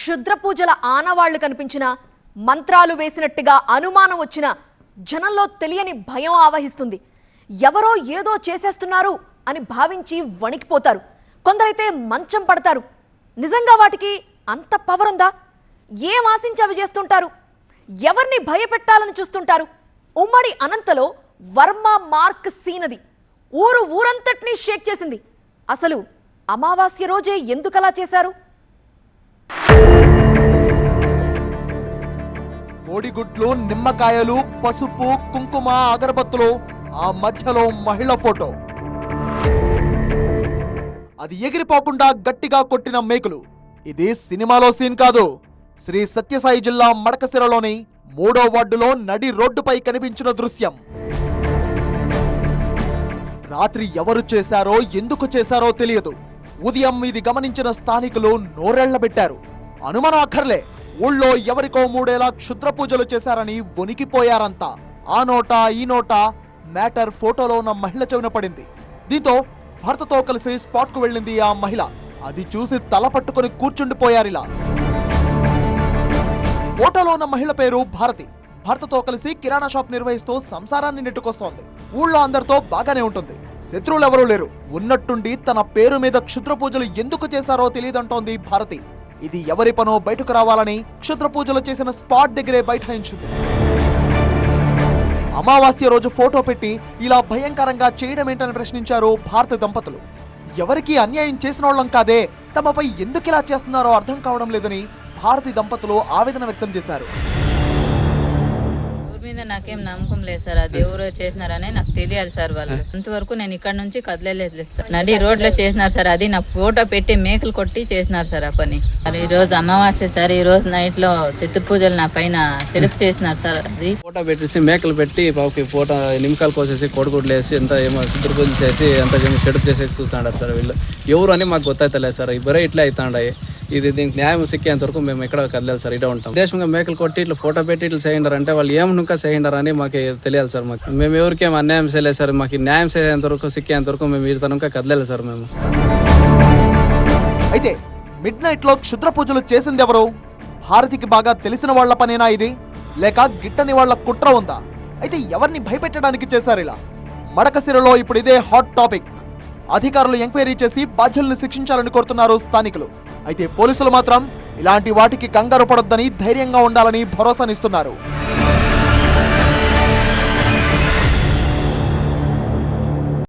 క్షుద్ర పూజల ఆనవాళ్ళు కనిపించిన మంత్రాలు వేసినట్టుగా అనుమానం వచ్చిన జనంలో తెలియని భయం ఆవహిస్తుంది. ఎవరో ఏదో చేసేస్తున్నారు అని భావించి వణికిపోతారు. కొందరైతే మంచం పడతారు. నిజంగా వాటికి అంత పవర్ ఉందా? ఏం ఆశించి అవి చేస్తుంటారు? ఎవరిని భయపెట్టాలని చూస్తుంటారు? ఉమ్మడి అనంతలో వర్మ మార్క్ సీనది. ఊరు ఊరంతటినీ షేక్ చేసింది. అసలు అమావాస్య రోజే ఎందుకలా చేశారు? కోడిగుడ్లు నిమ్మకాయలు పసుపు కుంకుమ అగరబత్తులు ఆ మధ్యలో మహిళ ఫోటో. అది ఎగిరిపోకుండా గట్టిగా కొట్టిన మేకులు. ఇది సినిమాలో సీన్ కాదు. శ్రీ సత్యసాయి జిల్లా మడకసిరలోని మూడో వార్డులో నడి రోడ్డుపై కనిపించిన దృశ్యం. రాత్రి ఎవరు చేశారో ఎందుకు చేశారో తెలియదు. ఉదయం ఇది గమనించిన స్థానికులు నోరెళ్ళబెట్టారు అనుమానం అక్కర్లే. ఊళ్ళో ఎవరికో మూడేలా క్షుద్ర పూజలు చేశారని వణికిపోయారంతా. ఆ నోట ఈ నోట మ్యాటర్ ఫోటోలో ఉన్న మహిళ చెవిన పడింది. దీంతో భర్తతో కలిసి స్పాట్కు వెళ్ళింది ఆ మహిళ. అది చూసి తల పట్టుకుని కూర్చుండిపోయారిలా. ఫోటోలో ఉన్న మహిళ పేరు భారతి. భర్తతో కలిసి కిరాణా షాప్ నిర్వహిస్తూ సంసారాన్ని నెట్టుకొస్తోంది. ఊళ్ళో అందరితో బాగానే ఉంటుంది. శత్రువులు ఎవరూ లేరు. ఉన్నట్టుండి తన పేరు మీద క్షుద్ర పూజలు ఎందుకు చేశారో తెలియదంటోంది భారతి. ఇది ఎవరి పనో బయటకు రావాలని క్షుద్ర పూజలు చేసిన స్పాట్ దగ్గరే బైఠాయించింది. అమావాస్య రోజు ఫోటో పెట్టి ఇలా భయంకరంగా చేయడం ఏంటని ప్రశ్నించారు భారత దంపతులు. ఎవరికి అన్యాయం చేసిన వాళ్ళం కాదే తమపై ఎందుకు ఇలా చేస్తున్నారో అర్థం కావడం లేదని భారతి దంపతులు ఆవేదన వ్యక్తం చేశారు. మీద నాకేం నమ్మకం లేదు సార్. అది ఎవరో చేసినారని నాకు తెలియాలి సార్ వాళ్ళు. అంతవరకు నేను ఇక్కడ నుంచి కదలలేదు సార్. నడి రోడ్లో చేసినారు సార్. అది నా ఫోటో పెట్టి మేకలు కొట్టి చేసినారు సార్ ఆ పని. ఈ రోజు అమావాస్య సార్. ఈ రోజు నైట్లో చిత్ర పూజలు నా పైన చెడుపు చేసినారు సార్ అది. ఫోటో పెట్టేసి మేకలు పెట్టి పాపకి ఫోటో నిమ్మకాయలు కోసేసి కోడిగుడ్లు వేసి ఎంత ఏమో శుద్ర పూజలు చేసి ఎంత ఏమో చెడు చేసేసి చూస్తాడు సార్ వీళ్ళు. ఎవరు అని మాకు గుర్తవుతలేదు సార్. ఇబ్బరే ఇట్లా అవుతాండాయి ఇది దీనికి న్యాయం సిక్కేంత వరకు మేము ఎక్కడ కదలేదు సార్ ఇటే ఉంటాం. దేశంగా మేకలు కొట్టి ఇట్లా ఫోటో పెట్టి ఇట్లా చేయండారు? అంటే వాళ్ళు ఏమి ఇంకా చేయండారు అని మాకు తెలియాలి సార్ మాకు. మేము ఎవరికేం అన్యాయం చేయలేదు సార్ మాకు న్యాయం చేసేంత వరకు సిక్కేంత వరకు మేము వీరి కదలేదు సార్ మేము. అయితే మిడ్ నైట్లో క్షుద్ర పూజలు చేసింది ఎవరు? భారతికి బాగా తెలిసిన వాళ్ళ పనేనా ఇది? లేక గిట్టని వాళ్ళ కుట్ర ఉందా? అయితే ఎవరిని భయపెట్టడానికి చేశారు ఇలా? మడకసిరలో ఇప్పుడు ఇదే హాట్ టాపిక్ అధికారులు ఎంక్వైరీ చేసి బాధ్యులను శిక్షించాలని కోరుతున్నారు స్థానికులు. అయితే పోలీసులు మాత్రం ఇలాంటి వాటికి కంగారు పడొద్దని ధైర్యంగా ఉండాలని భరోసానిస్తున్నారు.